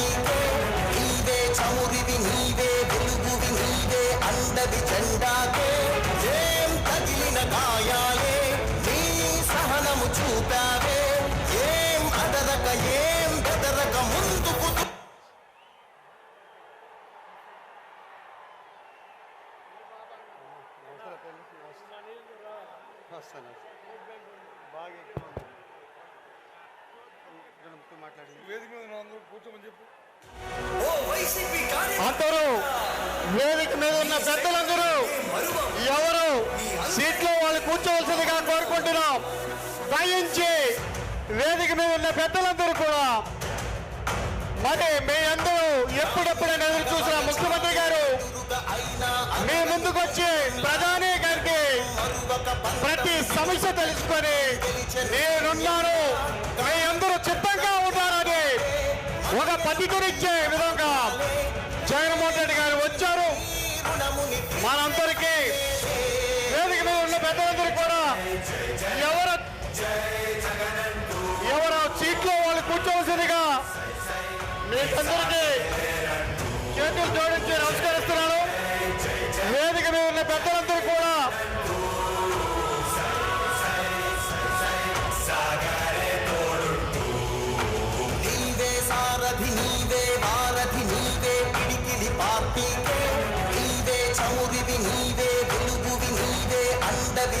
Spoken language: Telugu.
నీకే నీవే చమురివి నీవే వెలుగువి నీవే అండవి జెండాకే ఏం తగిలిన గాయాలే నీ సహనము చూపావే ఏం అదరక ఏం బెదరక ముందుకు వస్తాను బాగా ఎక్కువ మాట్లాడి వేదిక మీద ఉన్న అందరూ కూర్చోమని చెప్పు. ఓ వైసీపీ అందరూ వేదిక మీద ఉన్న పెద్దలందరూ ఎవరు సీట్లో వాళ్ళు కూర్చోవలసిందిగా కోరుకుంటున్నాం. దయించి వేదిక మీద ఉన్న పెద్దలందరూ కూడా మరి మీ అందరూ ఎప్పుడెప్పుడైనా ఎదురు చూసిన ముఖ్యమంత్రి గారు మీ ముందుకొచ్చి ప్రధాని గారికి ప్రతి సమస్య తెలుసుకొని నేనున్నాను. ఒక విధంగా జగన్మోహన్ రెడ్డి గారు వచ్చారు. మనందరికీ వేదిక మీద ఉన్న పెద్దలందరూ కూడా ఎవరు ఎవరు సీట్లో వాళ్ళు కూర్చోవలసిందిగా మీకందరికీ చేతులు జోడించి నమస్కరిస్తున్నాను. వేదిక మీద ఉన్న పెద్దలందరూ కూడా అండవి